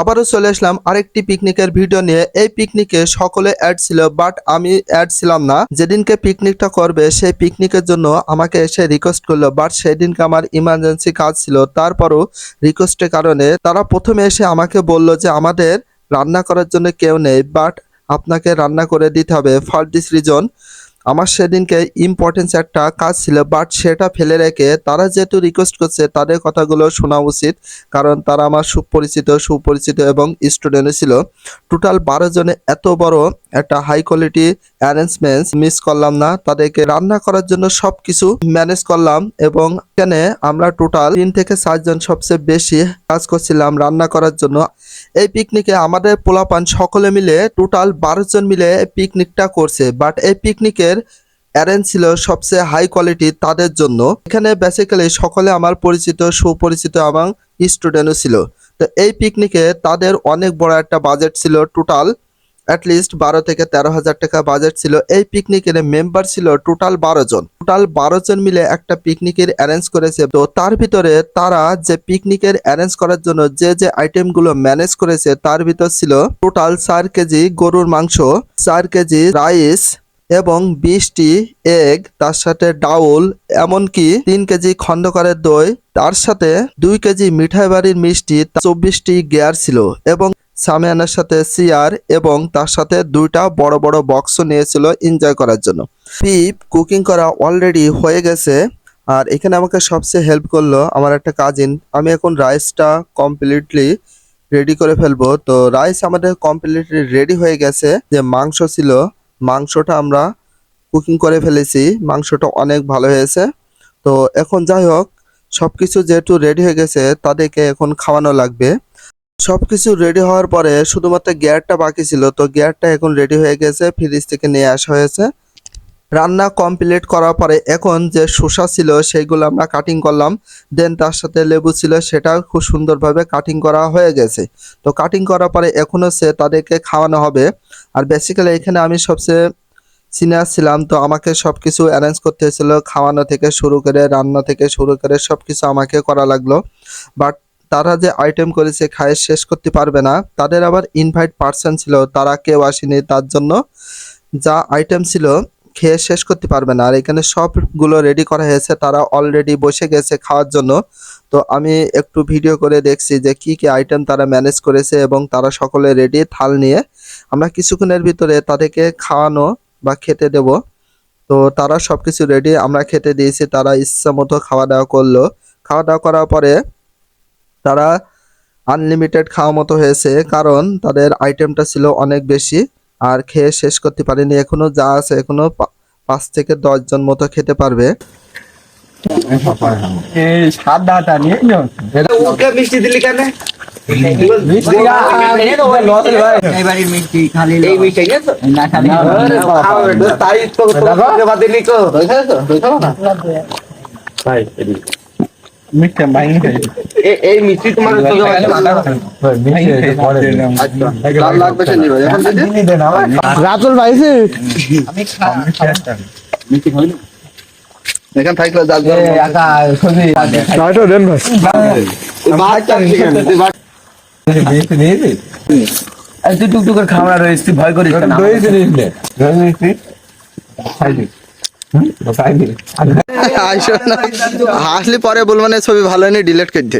আবারও চলে আসলাম আরেকটি পিকনিকের ভিডিও নিয়ে। এই পিকনিকে সকলে অ্যাড ছিল বাট আমি অ্যাড ছিলাম না। যেদিনকে পিকনিকটা করবে, সেই পিকনিকের জন্য আমাকে এসে রিকোয়েস্ট করল বাট সেদিনকে আমার ইমার্জেন্সি কাজ ছিল। তারপরও রিকোয়েস্টের কারণে তারা প্রথমে এসে আমাকে বলল যে, আমাদের রান্না করার জন্য কেউ নেই বাট আপনাকে রান্না করে দিতে হবে। ফর দিস রিজন আমার সেদিনকে ইম্পর্টেন্স একটা কাজ ছিল বাট সেটা ফেলে রেখে তারা যেহেতু রিকোয়েস্ট করছে, তাদের কথাগুলো শোনা উচিত। কারণ তারা আমার সুপরিচিত সুপরিচিত এবং স্টুডেন্ট ছিল। টোটাল বারো জনে এত বড় একটা হাই কোয়ালিটি অ্যারেঞ্জমেন্টস মিস করলাম না। তাদেরকে রান্না করার জন্য সব কিছু ম্যানেজ করলাম এবং এখানে আমরা টোটাল তিন থেকে চারজন সবচেয়ে বেশি কাজ করছিলাম রান্না করার জন্য। এই পিকনিকে আমাদের পোলাপান সকলে মিলে টোটাল বারো জন মিলে পিকনিকটা করছে। বাট এই পিকনিকের অ্যারেঞ্জ ছিল সবচেয়ে হাই কোয়ালিটি তাদের জন্য। এখানে বেসিক্যালি সকলে আমার পরিচিত, সুপরিচিত এবং স্টুডেন্টও ছিল। তো এই পিকনিকে তাদের অনেক বড় একটা বাজেট ছিল টোটাল অ্যাটলিস্ট বারো থেকে তেরো হাজার টাকা বাজেট ছিল। এই পিকনিকের মেম্বার ছিল টোটাল বারো জন। টোটাল বারো জন মিলে একটা পিকনিকের অ্যারেঞ্জ করেছে। তো তার ভিতরে তারা যে পিকনিকের অ্যারেঞ্জ করার জন্য যে যে আইটেমগুলো ম্যানেজ করেছে, তার ভিতর ছিল টোটাল চার কেজি গরুর মাংস, চার কেজি রাইস এবং বিশটি এগ, তার সাথে ডাউল, এমনকি তিন কেজি খন্দকারের দই, তার সাথে দুই কেজি মিঠাই বাড়ির মিষ্টি চব্বিশটি গিয়ার ছিল এবং সামিয়ানের সাথে সিয়ার এবং তার সাথে দুইটা বড় বড় বক্স নিয়েছিল এনজয় করার জন্য। পিপ কুকিং করা অলরেডি হয়ে গেছে। আর এখানে আমাকে সবচেয়ে হেল্প করল আমার একটা কাজিন। আমি এখন রাইসটা কমপ্লিটলি রেডি করে ফেলব। তো রাইস আমাদের কমপ্লিটলি রেডি হয়ে গেছে। যে মাংস ছিল মাংসটা আমরা কুকিং করে ফেলেছি, মাংসটা অনেক ভালো হয়েছে। তো এখন যাই হোক সব কিছু যেহেতু রেডি হয়ে গেছে, তাদেরকে এখন খাওয়ানো লাগবে। সব কিছু রেডি হওয়ার পরে শুধুমাত্র গিয়ারটা বাকি ছিল, তো গিয়ারটা এখন রেডি হয়ে গেছে ফ্রিজ থেকে নিয়ে আসা হয়েছে। রান্না কমপ্লিট করার পরে এখন যে শসা ছিল সেইগুলো আমরা কাটিং করলাম। দেন তার সাথে লেবু ছিল, সেটা খুব সুন্দরভাবে কাটিং করা হয়ে গেছে। তো কাটিং করার পরে এখন হচ্ছে তাদেরকে খাওয়ানো হবে। আর বেসিক্যালি এখানে আমি সবচেয়ে সিনিয়র ছিলাম, তো আমাকে সব কিছু অ্যারেঞ্জ করতে হয়েছিল। খাওয়ানো থেকে শুরু করে, রান্না থেকে শুরু করে সব কিছু আমাকে করা লাগল। বাট তারা যে আইটেম করেছে খায়, শেষ করতে পারবে না। তাদের আবার ইনভাইট পার্সন ছিল, তারা কেউ আসেনি। তার জন্য যা আইটেম ছিল খেয়ে শেষ করতে পারবে না। আর এখানে সবগুলো রেডি করা হয়েছে, তারা অলরেডি বসে গেছে খাওয়ার জন্য। তো আমি একটু ভিডিও করে দেখছি যে কি কি আইটেম তারা ম্যানেজ করেছে এবং তারা সকলে রেডি থাল নিয়ে। আমরা কিছুক্ষণের ভিতরে তাদেরকে খাওয়ানো বা খেতে দেব। তো তারা সব কিছু রেডি আমরা খেতে দিয়েছি, তারা ইচ্ছা মতো খাওয়া দাওয়া করল। খাওয়া দাওয়া করার পরে তারা আনলিমিটেড খাওয়া মতো হয়েছে, কারণ তাদের আইটেমটা ছিল অনেক বেশি। আর খেয়ে শেষ করতে পারিনি। এখনও যা আছে এখনও পাঁচ থেকে দশ জন মতো খেতে পারবে। এই সাদাটা নিয়ে নিও ওকে মিষ্টি দিলি কেন? তো মিষ্টি এ- এই মিষ্টি তোমার দিলাম। আচ্ছা এখন দিদি রাতুল ভাইছি এখান থাকলে যা যা দেন ভাই। বাদ তুই বাদ তুই টুকটুক করে খাওয়া রয়েছে ভয় করিস না। পরে জিনিস না ছবি ভালো নেই ডিলেট করে